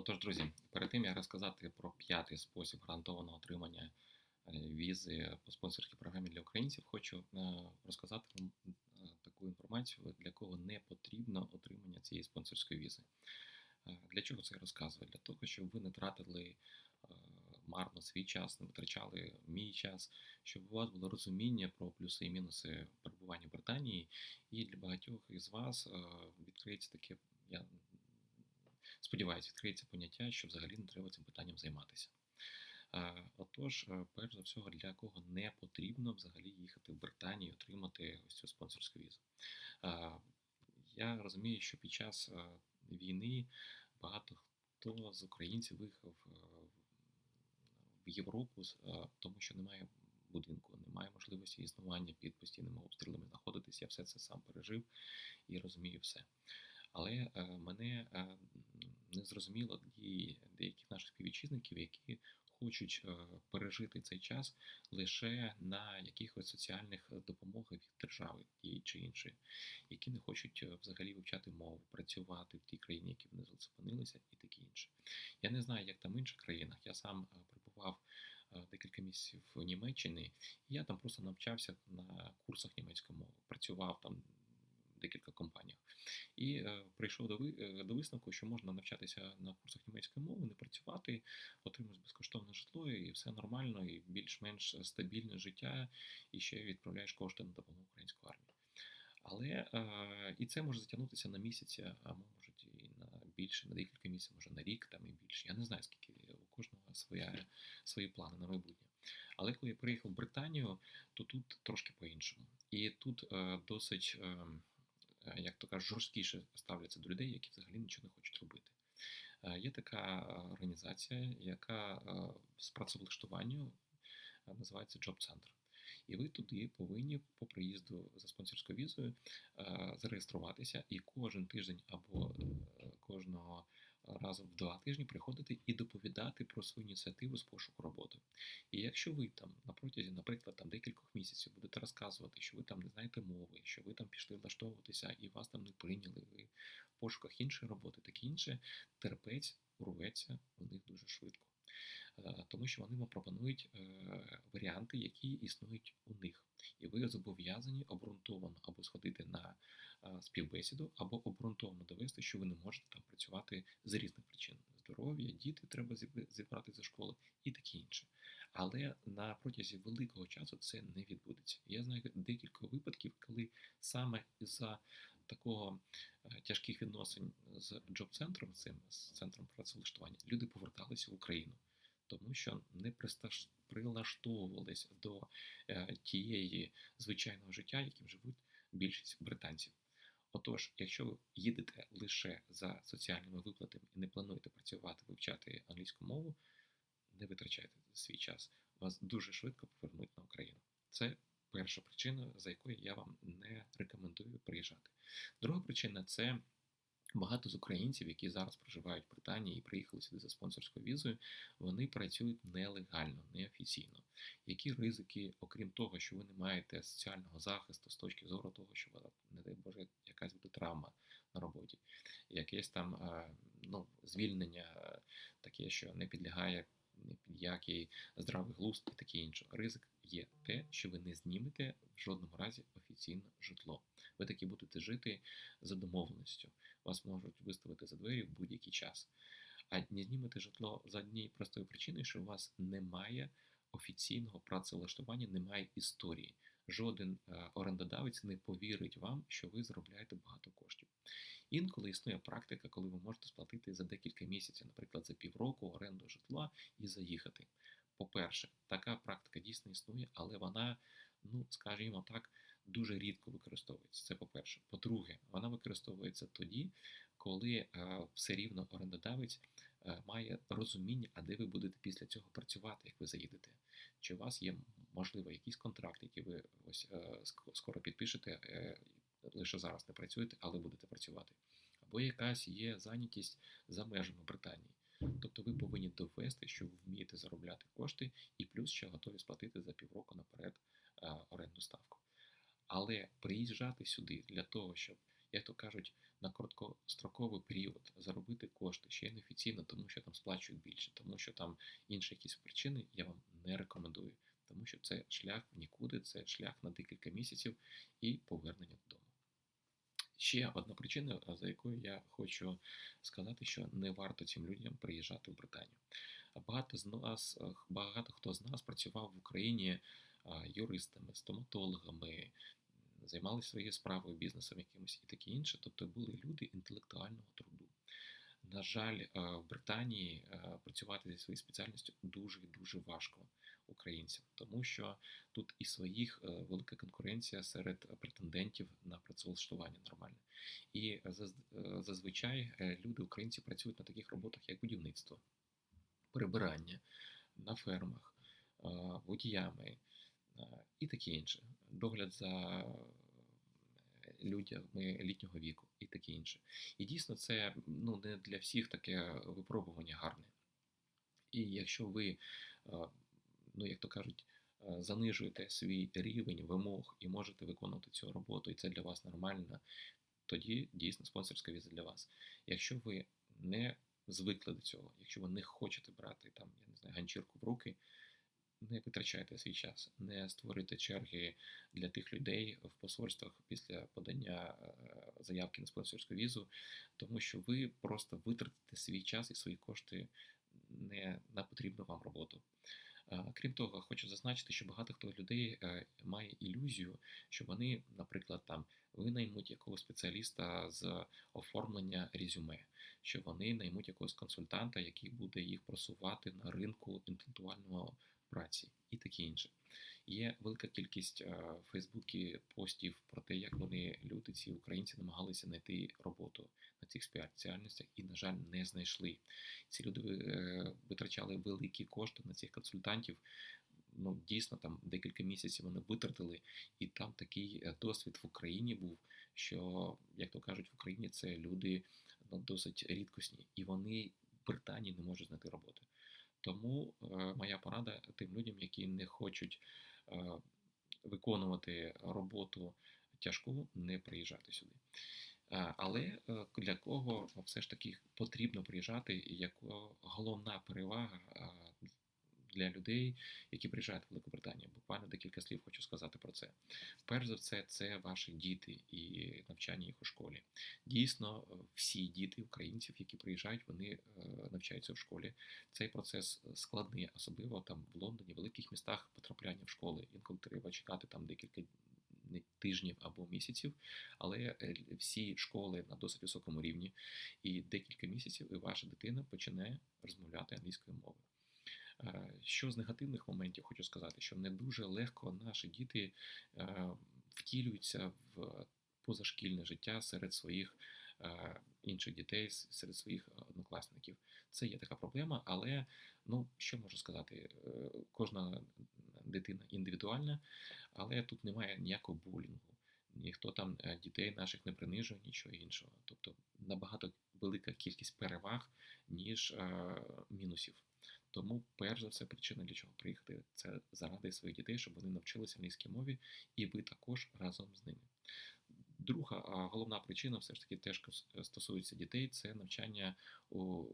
Отож, друзі, перед тим як розказати про п'ятий спосіб гарантованого отримання е, візи по спонсорській програмі для українців, хочу е, розказати вам е, таку інформацію, для кого не потрібно отримання цієї спонсорської візи. Для чого це я розказую? Для того, щоб ви не тратили марно свій час, не витрачали мій час, щоб у вас було розуміння про плюси і мінуси перебування в Британії, і для багатьох із вас відкриється таке, я сподіваюся, відкриється поняття, що взагалі не треба цим питанням займатися. Е, Отож, е, перш за всього, для кого не потрібно взагалі їхати в Британію і отримати ось цю спонсорську візу. Е, Я розумію, що під час війни багато хто з українців виїхав в Європу, тому що немає будинку, немає можливості існування під постійними обстрілами знаходитися. Я все це сам пережив і розумію все. Але мене е, м, дії деяких наших співвітчизників, які хочуть е, пережити цей час лише на якихось соціальних допомогах від держави тієї чи іншої, які не хочуть е, взагалі вивчати мову, працювати в тій країні, які вони зупинилися, і таке інше. Я не знаю, як там в інших країнах. Я сам е, перебував е, декілька місяців в Німеччині, і я там просто навчався на курсах німецької мови, працював там декілька компаніях. І е, прийшов до, ви, е, до висновку, що можна навчатися на курсах німецької мови, не працювати, отримуєш безкоштовне житло, і все нормально, і більш-менш стабільне життя, і ще відправляєш кошти на допомогу української армії. Але е, і це може затягнутися на місяця, а можуть і на більше, на декілька місяців, може на рік там і більше. Я не знаю, скільки у кожного своя, свої плани на майбутнє. Але коли я приїхав в Британію, то тут трошки по-іншому. І тут досить, е, е, як то кажуть, жорсткіше ставляться до людей, які взагалі нічого не хочуть робити. Е, Є така е, організація, яка е, з працевлаштуванню е, називається Center. І ви туди повинні по приїзду за спонсорською візою е, зареєструватися і кожен тиждень або е, кожного разу в два тижні приходити і доповідати про свою ініціативу з пошуку роботи. І якщо ви там на протязі, наприклад, там декількох місяців будете розказувати, що ви там не знаєте мови, що ви там пішли влаштовуватися і вас там не прийняли, ви в пошуках іншої роботи, таке інше, терпець урветься у них дуже швидко. Е, Тому що вони вам пропонують е, варіанти, які існують у них, і ви зобов'язані обґрунтовано або сходити на співбесіду, або обґрунтовано довести, що ви не можете там працювати з різних причин: здоров'я, діти треба зіб- зібрати зі школи і таке інше. Але на протязі великого часу це не відбудеться. Я знаю декілька випадків, коли саме за такого е, тяжких відносин з джоб-центром, цим з центром працевлаштування, люди поверталися в Україну, тому що не прилаштовувались до е, тієї звичайного життя, яким живуть більшість британців. Отож, якщо ви їдете лише за соціальними виплатами і не плануєте працювати, вивчати англійську мову, не витрачайте свій час. Вас дуже швидко повернуть на Україну. Це перша причина, за якою я вам не рекомендую приїжджати. Друга причина це багато з українців, які зараз проживають в Британії і приїхали сюди за спонсорською візою, вони працюють нелегально, неофіційно. Які ризики, окрім того, що ви не маєте соціального захисту з точки зору того, що не дай Боже, якась буде травма на роботі, якесь там е, ну, звільнення, е, таке, що не підлягає який здравий глузд і таке інше. Ризик є те, що ви не знімете в жодному разі офіційне житло. Ви таки будете жити за домовленістю. Вас можуть виставити за двері в будь-який час. А не знімете житло за однією простої причини, що у вас немає офіційного працевлаштування, немає історії. Жоден е, орендодавець не повірить вам, що ви заробляєте багато коштів. Інколи існує практика, коли ви можете сплатити за декілька місяців, наприклад, за півроку оренду житла і заїхати. По-перше, така практика дійсно існує, але вона, ну скажімо так, дуже рідко використовується. Це по-перше. По-друге, вона використовується тоді, коли е, все рівно орендодавець е, має розуміння, а де ви будете після цього працювати, як ви заїдете. Чи у вас є, можливо, якийсь контракт, який ви ось е, скоро підпишете, лише зараз не працюєте, але будете працювати. Або якась є зайнятість за межами Британії. Тобто ви повинні довести, що ви вмієте заробляти кошти, і плюс ще готові сплатити за півроку наперед орендну ставку. Але приїжджати сюди для того, щоб як то кажуть, на короткостроковий період заробити кошти ще й неофіційно, тому що там сплачують більше, тому що там інші якісь причини, я вам не рекомендую, тому що це шлях нікуди, це шлях на декілька місяців і повернення додому. Ще одна причина, за якою я хочу сказати, що не варто цим людям приїжджати в Британію. Багато з нас, багато хто з нас працював в Україні юристами, стоматологами, займалися своєю справою, бізнесом якимось і таке інше. Тобто були люди інтелектуального труду. На жаль, в Британії працювати зі своєю спеціальністю дуже дуже важко українцям, тому що тут і своїх велика конкуренція серед претендентів на працевлаштування нормальне. І зазвичай люди, українці, працюють на таких роботах, як будівництво, прибирання на фермах, водіями і таке інше. Догляд за людьми літнього віку і таке інше. І дійсно, це ну, не для всіх таке випробування гарне. І якщо ви, ну як то кажуть, занижуєте свій рівень вимог і можете виконувати цю роботу, і це для вас нормально, тоді дійсно спонсорська віза для вас. Якщо ви не звикли до цього, якщо ви не хочете брати там, я не знаю, ганчірку в руки, не витрачайте свій час, не створюйте черги для тих людей в посольствах після подання е, заявки на спонсорську візу, тому що ви просто витратите свій час і свої кошти не на потрібну вам роботу. Крім того, хочу зазначити, що багато хто людей е, має ілюзію, що вони, наприклад, там винаймуть якогось спеціаліста з оформлення резюме, що вони наймуть якогось консультанта, який буде їх просувати на ринку інтелектуального праці і таке інше. Є велика кількість е, в Фейсбуці постів про те, як вони люди, ці українці, намагалися знайти роботу на цих спеціальностях і, на жаль, не знайшли. Ці люди е, витрачали великі кошти на цих консультантів. Ну, дійсно, там декілька місяців вони витратили, і там такий е, досвід в Україні був, що, як то кажуть, в Україні це люди ну, досить рідкісні, і вони в Британії не можуть знайти роботу. Тому е, моя порада тим людям, які не хочуть е, виконувати роботу тяжку, не приїжджати сюди. Е, але для кого все ж таки потрібно приїжджати, і яка головна перевага для людей, які приїжджають в Великобританію. Буквально декілька слів хочу сказати про це. Перш за все, це ваші діти і навчання їх у школі. Дійсно, всі діти українців, які приїжджають, вони е, навчаються в школі. Цей процес складний, особливо там в Лондоні, в великих містах потрапляння в школи. Інколи треба чекати там декілька. Тижнів або місяців, але е, всі школи на досить високому рівні, і декілька місяців і ваша дитина починає розмовляти англійською мовою. Е, що з негативних моментів хочу сказати, що не дуже легко наші діти е, втілюються в позашкільне життя серед своїх е, інших дітей, серед своїх однокласників. Це є така проблема, але ну що можу сказати, кожна дитина індивідуальна, але тут немає ніякого булінгу. Ніхто там дітей наших не принижує, нічого іншого. Тобто набагато велика кількість переваг, ніж мінусів. Тому, перш за все, причина для чого приїхати це заради своїх дітей, щоб вони навчилися англійській мові, і ви також разом з ними. Друга головна причина, все ж таки, теж стосується дітей, це навчання у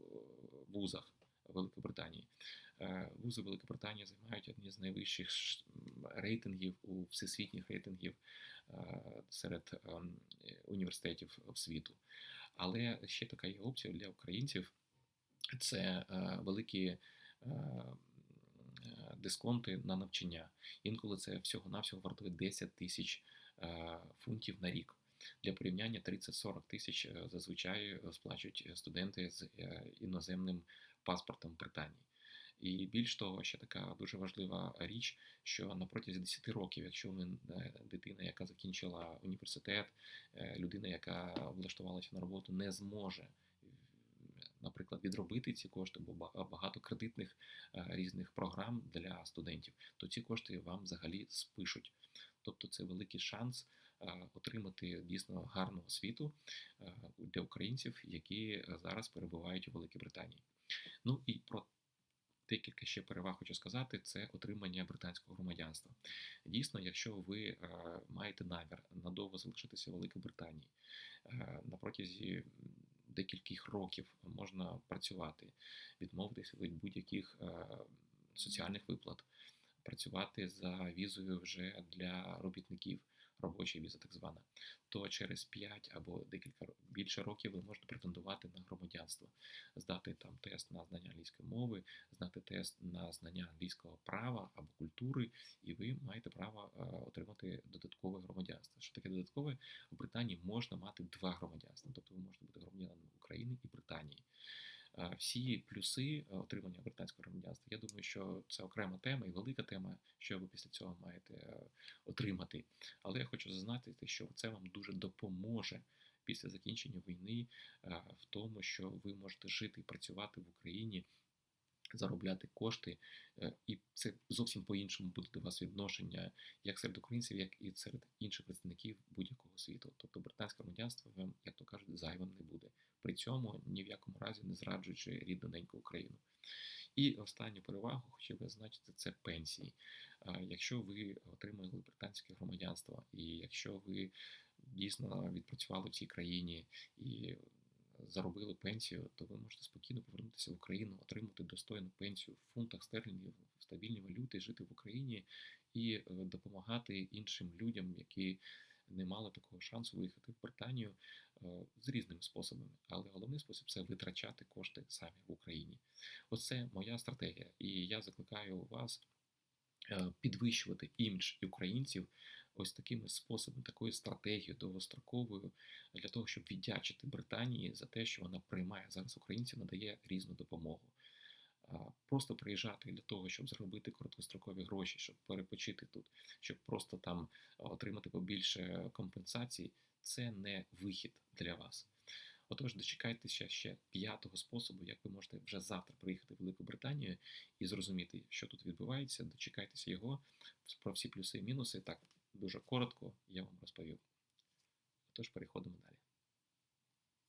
вузах Великобританії. Е, вузи Великобританії займають одні з найвищих рейтингів у всесвітніх рейтингів е, серед ем, університетів світу. Але ще така є опція для українців. Це е, великі Е, е, дисконти на навчання. Інколи це всього-навсього вартує 10 тисяч е, фунтів на рік. Для порівняння 30-40 тисяч зазвичай сплачують студенти з іноземним паспортом Британії. І більш того, ще така дуже важлива річ, що на протязі 10 років, якщо ви дитина, яка закінчила університет, людина, яка влаштувалася на роботу, не зможе наприклад, відробити ці кошти, бо багато кредитних е, різних програм для студентів, то ці кошти вам взагалі спишуть. Тобто це великий шанс е, отримати дійсно гарну освіту е, для українців, які зараз перебувають у Великій Британії. Ну і про декілька ще переваг хочу сказати: це отримання британського громадянства. Дійсно, якщо ви е, маєте намір надовго залишитися в Великій Британії е, на протязі декількох років можна працювати, відмовитися від будь-яких е, соціальних виплат, працювати за візою вже для робітників, робоча віза, так звана, то через 5 або декілька більше років ви можете претендувати на громадянство, здати там тест на знання англійської мови, здати тест на знання англійського права або культури, і ви маєте право е, отримати додаткове громадянство. Що таке додаткове? В Британії можна мати два громадянства, тобто ви можете бути громадянином України і Британії. Е, Всі плюси е, отримання британського громадянства, я думаю, що це окрема тема і велика тема, що ви після цього маєте е, отримати. Але я хочу зазначити, що це вам дуже допоможе після закінчення війни в тому, що ви можете жити і працювати в Україні. Заробляти кошти, е, і це зовсім по-іншому буде до вас відношення як серед українців, як і серед інших представників будь-якого світу. Тобто британське громадянство вам, як то кажуть, зайвим не буде. При цьому ні в якому разі не зраджуючи рідну неньку Україну. І останню перевагу хотів би зазначити це пенсії. Якщо ви отримали британське громадянство, і якщо ви дійсно відпрацювали в цій країні і заробили пенсію, то ви можете спокійно повернутися в Україну, отримати достойну пенсію в фунтах стерлінгів, в стабільній валюті, жити в Україні і е, допомагати іншим людям, які не мали такого шансу виїхати в Британію е, з різними способами. Але головний спосіб це витрачати кошти самі в Україні. Оце моя стратегія, і я закликаю вас е, підвищувати імідж українців ось такими способами, такою стратегією довгостроковою для того, щоб віддячити Британії за те, що вона приймає зараз українців, надає різну допомогу. Просто приїжджати для того, щоб заробити короткострокові гроші, щоб перепочити тут, щоб просто там отримати побільше компенсацій, це не вихід для вас. Отож, дочекайтеся ще п'ятого способу, як ви можете вже завтра приїхати в Велику Британію і зрозуміти, що тут відбувається. Дочекайтеся його про всі плюси і мінуси. Так дуже коротко я вам розповів. Тож переходимо далі.